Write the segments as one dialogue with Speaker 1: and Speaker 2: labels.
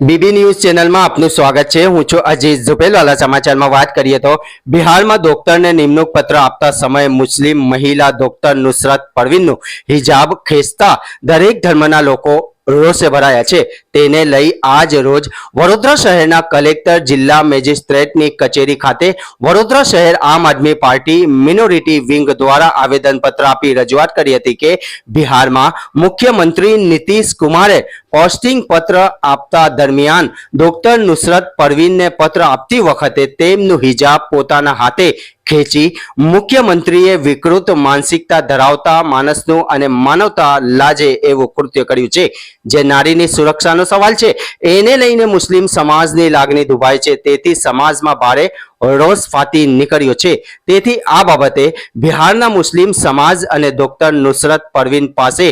Speaker 1: BB news ચેનલમાં આપનું સ્વાગત છે. હું છું અજીત ઝુપેલવાલા સમાચારમાં વાત કરીએ તો બિહારમાં ડોક્ટરને નિમણૂક પત્ર આપતા સમયે મુસ્લિમ મહિલા ડોક્ટર નુસરત પરવીનનું હિજાબ ખેંચતા દરેક ધર્મના લોકો રોષે ભરાયા છે. તેને લઈ આજ રોજ વડોદરા શહેરના કલેક્ટર, જિલ્લા મેજિસ્ટ્રેટની કચેરી ખાતે વડોદરા શહેર આમ આદમી પાર્ટી મિનોરિટી વિંગ દ્વારા આવેદનપત્ર આપી રજૂઆત કરી હતી કે બિહારમાં મુખ્યમંત્રી નીતિશ કુમારે પોસ્ટિંગ પત્ર આપતા દરમિયાન ડોક્ટર નુસરત પરવીનને પત્ર આપતી વખતે તેમનું હિજાબ પોતાના હાથે ખેંચી મુખ્યમંત્રીએ વિકૃત માનસિકતા ધરાવતા માણસનું અને માનવતા લાજે એવું કૃત્ય કર્યું છે. જે નારીની સુરક્ષાનો સવાલ છે, એને લઈને મુસ્લિમ સમાજની લાગણી દુભાઈ છે. તેથી સમાજમાં ભારે રોષ ફાટી નીકળ્યો છે. તેથી આ બાબતે બિહારના મુસ્લિમ સમાજ અને ડોક્ટર નુસરત પરવીન પાસે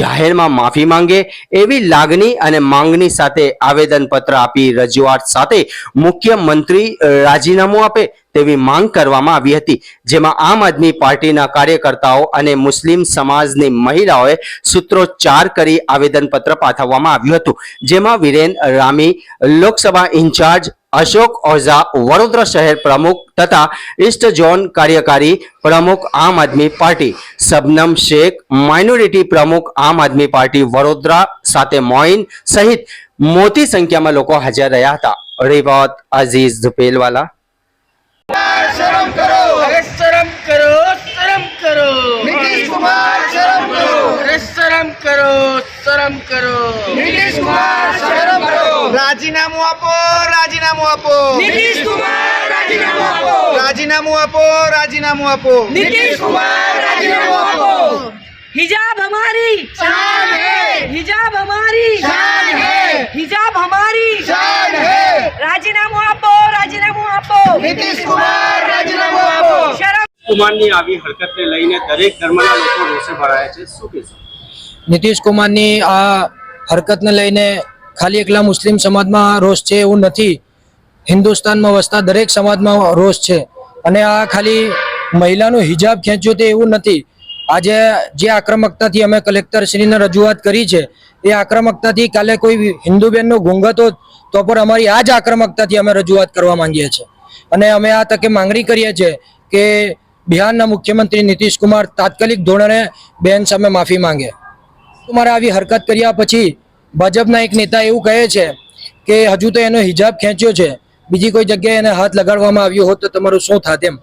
Speaker 1: જાહેરમાં માફી માંગે એવી લાગણી અને માંગણી સાથે આવેદનપત્ર આપી રજૂઆત સાથે મુખ્યમંત્રી રાજીનામું આપે તેવી માંગ કરવામાં આવી હતી. જેમાં આમ આદમી પાર્ટીના કાર્યકર્તાઓ અને મુસ્લિમ સમાજની મહિલાઓએ સૂત્રોચ્ચાર કરી આવેદનપત્ર પાઠવવામાં આવ્યું હતું. જેમાં વિરેન રામી લોકસભા ઇન્ચાર્જ अशोक ओझा वडोदरा शहर प्रमुख तथा ईस्ट जोन कार्यकारी प्रमुख आम आदमी पार्टी। सबनम शेख माइनोरिटी प्रमुख आम आदमी पार्टी वडोदरा साथ मोइन सहित मोटी संख्या में लोग हाजिर रहा था।
Speaker 2: रिवाद अज़ीज़
Speaker 3: धुपेल वाला करो अरे शर्म करो शर्म करो
Speaker 2: नीतीश कुमार शर्म करो
Speaker 3: રાજીનામું આપો રાજીનામું આપો
Speaker 2: नीतीश कुमार राजीनामा आपो
Speaker 3: રાજીનામું આપો રાજીનામું આપો
Speaker 2: नीतीश कुमार राजीनामा आपो
Speaker 4: हिजाब हमारी
Speaker 2: शान है
Speaker 4: हिजाब हमारी
Speaker 2: शान है
Speaker 4: हिजाब हमारी
Speaker 2: शान है
Speaker 4: રાજીનામું આપો રાજીનામું આપો
Speaker 2: नीतीश कुमार राजीनामा आपो
Speaker 4: શરમ
Speaker 1: કુમારની આવી હરકતને લઈને દરેક ધર્મના લોકો રોષે ભરાયા છે શું કહેશો
Speaker 5: નીતિશ કુમારની આ હરકતને લઈને ખાલી એકલા મુસ્લિમ સમાજમાં રોષ છે એવું નથી. હિન્દુસ્તાનમાં વસતા દરેક સમાજમાં રોષ છે. અને આ ખાલી મહિલાનું હિજાબ ખેંચ્યું તે એવું નથી. આજે જે આક્રમકતાથી અમે કલેક્ટરશ્રીને રજૂઆત કરી છે, એ આક્રમકતાથી કાલે કોઈ હિન્દુ બેનનો ઘૂંઘટ હોત, તો પણ અમારી આ જ આક્રમકતાથી અમે રજૂઆત કરવા માંગીએ છીએ. અને અમે આ તકે માંગણી કરીએ છીએ કે બિહારના મુખ્યમંત્રી નીતિશ કુમાર તાત્કાલિક ધોરણે બેન સામે માફી માંગે. તમારે આવી હરકત કર્યા પછી ભાજપના એક નેતા એવું કહે છે કે હજુ તો એનો હિજાબ ખેંચ્યો છે. બીજી કોઈ જગ્યાએ એને હાથ લગાડવામાં આવ્યો હોત તો તમારું શું થાત એમ.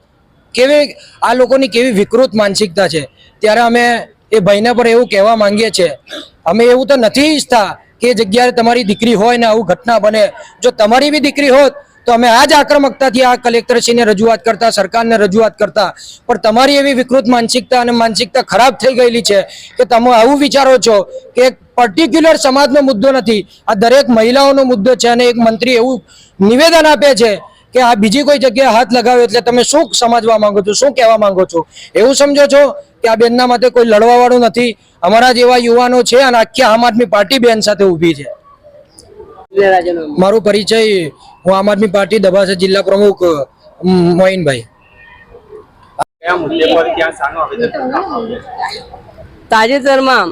Speaker 5: કેવી આ લોકોની કેવી વિકૃત માનસિકતા છે. ત્યારે અમે એ ભાઈને પર એવું કહેવા માંગીએ છીએ અમે એવું તો નથી ઈચ્છતા કે જગ્યાએ તમારી દીકરી હોય ને આવું ઘટના બને. જો તમારી બી દીકરી હોત તો અમે આ જ આક્રમકતાથી આ કલેક્ટરશ્રીને રજૂઆત કરતા, સરકારને રજૂઆત કરતા. પણ તમારી એવી વિકૃત માનસિકતા અને માનસિકતા ખરાબ થઈ ગયેલી છે કે તમે આવું વિચારો છો કે એક પર્ટિક્યુલર સમાજનો મુદ્દો નથી. આ દરેક મહિલાઓનો મુદ્દો છે અને એક મંત્રી એવું નિવેદન આપે છે કે આ બીજી કોઈ જગ્યાએ હાથ લગાવ્યો એટલે તમે શું સમજવા માંગો છો, શું કહેવા માંગો છો? એવું સમજો છો કે આ બેનના માટે કોઈ લડવા વાળું નથી? અમારા જેવા યુવાનો છે અને આખી આમ આદમી પાર્ટી બેન સાથે ઊભી છે. મારું પરિચય હું આમ આદમી પાર્ટી દબાસા જિલ્લા પ્રમુખ મોઇનભાઈ?
Speaker 4: તાજેતરમાં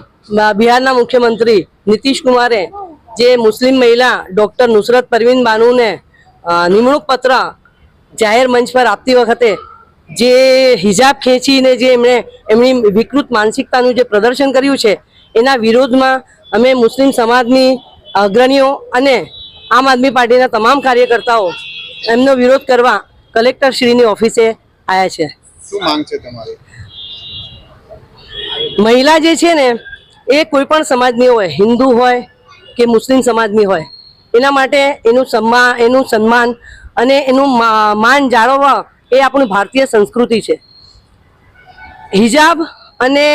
Speaker 4: બિહારના મુખ્યમંત્રી નીતિશ કુમારે જે મુસ્લિમ મહિલા ડોક્ટર નુસરત પરવીન બાનુને નિમણૂક પત્ર જાહેર મંચ પર આપતી વખતે જે હિજાબ ખેંચીને જે એમણે એમની વિકૃત માનસિકતાનું જે પ્રદર્શન કર્યું છે એના વિરોધમાં અમે મુસ્લિમ સમાજની અગ્રણીઓ અને આમ આદમી પાર્ટીના તમામ કાર્યકર્તાઓ એમનો વિરોધ કરવા કલેક્ટર શ્રીની ઓફિસે આવ્યા છે.
Speaker 2: શું માંગ છે તમારી?
Speaker 4: મહિલા જે છે ને એ કોઈ પણ સમાજની હોય હિન્દુ હોય કે મુસ્લિમ સમાજની હોય એના માટે એનું સન્માન એનું સન્માન અને એનું માન જાળવવા એ આપણું ભારતીય સંસ્કૃતિ છે. હિજાબ અને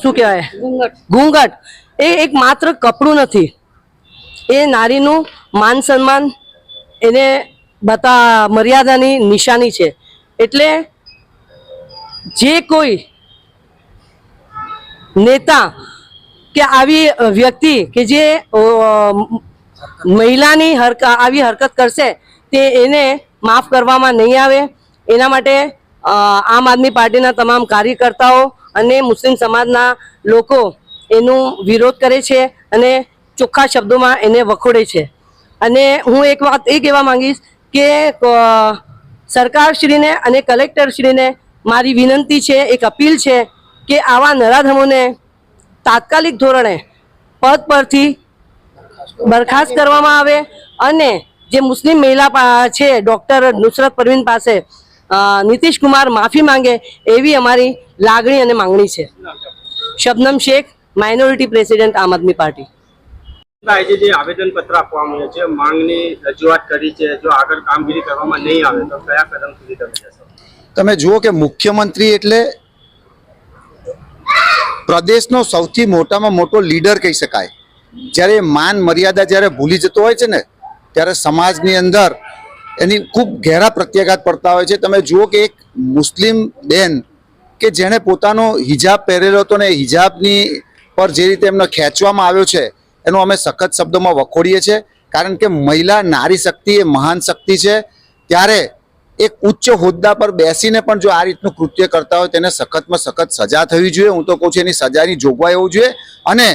Speaker 4: શું કહેવાય? ઘૂંઘટ. એ એક માત્ર કપડું નથી. એ નારીનું માન સન્માન એને બતા મર્યાદાની નિશાની છે. એટલે જે કોઈ નેતા કે આવી વ્યક્તિ કે જે મહિલાની હરક, આવી હરકત કરશે તે એને માફ કરવામાં નહીં આવે. એના માટે આમ આદમી પાર્ટીના તમામ કાર્યકર્તાઓ અને મુસ્લિમ સમાજના લોકો એનું વિરોધ કરે છે અને ચોખ્ખા શબ્દોમાં એને વખોડે છે. અને હું એક વાત એ કહેવા માંગીશ કે સરકારશ્રીને અને કલેક્ટરશ્રીને મારી વિનંતી છે, એક અપીલ છે કે આવા નરાધમોને તાત્કાલિક ધોરણે પદ પરથી બરખાસ્ત કરવામાં આવે અને જે મુસ્લિમ મહિલા છે, ડૉક્ટર નુસરત પરવીન પાસે નીતિશ કુમાર માફી માંગે એવી અમારી લાગણી અને માંગણી છે. શબનમ શેખ માઇનોરિટી પ્રેસિડેન્ટ આમ આદમી પાર્ટી.
Speaker 1: આજે જે આવેદન પત્ર આપવામાં આવ્યું છે માંગની રજૂઆત કરી છે જો આગળ કામગીરી કરવામાં નહીં આવે તો કયા કદમ સુધી તમે જશો?
Speaker 2: તમે જુઓ કે મુખ્યમંત્રી એટલે પ્રદેશનો સૌથી મોટામાં મોટો લીડર કહી શકાય. જ્યારે એ માન મર્યાદા જ્યારે ભૂલી જતો હોય છે ને ત્યારે સમાજની અંદર એની ખૂબ ઘેરા પ્રત્યાઘાત પડતા હોય છે. તમે જુઓ કે એક મુસ્લિમ બેન કે જેણે પોતાનો હિજાબ પહેરેલો હતો ને હિજાબની પર જે રીતે એમને ખેંચવામાં આવ્યો છે, એનો અમે સખત શબ્દોમાં વખોડીએ છીએ. કારણ કે મહિલા નારી શક્તિ એ મહાન શક્તિ છે. ત્યારે એક ઉચ્ચ હોદ્દા પર બેસીને પણ જો આ રીતનું કૃત્ય કરતા હોય, તેને સખતમાં સખત સજા થવી જોઈએ. હું તો કહું છું, એની સજાની જોગવાઈ હોવી જોઈએ. અને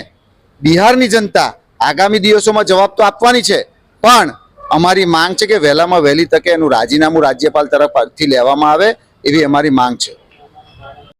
Speaker 2: બિહારની જનતા આગામી દિવસોમાં જવાબ તો આપવાની છે. પણ અમારી માંગ છે કે વહેલામાં વહેલી તકે એનું રાજીનામું રાજ્યપાલ તરફથી લેવામાં આવે, એવી અમારી માંગ છે.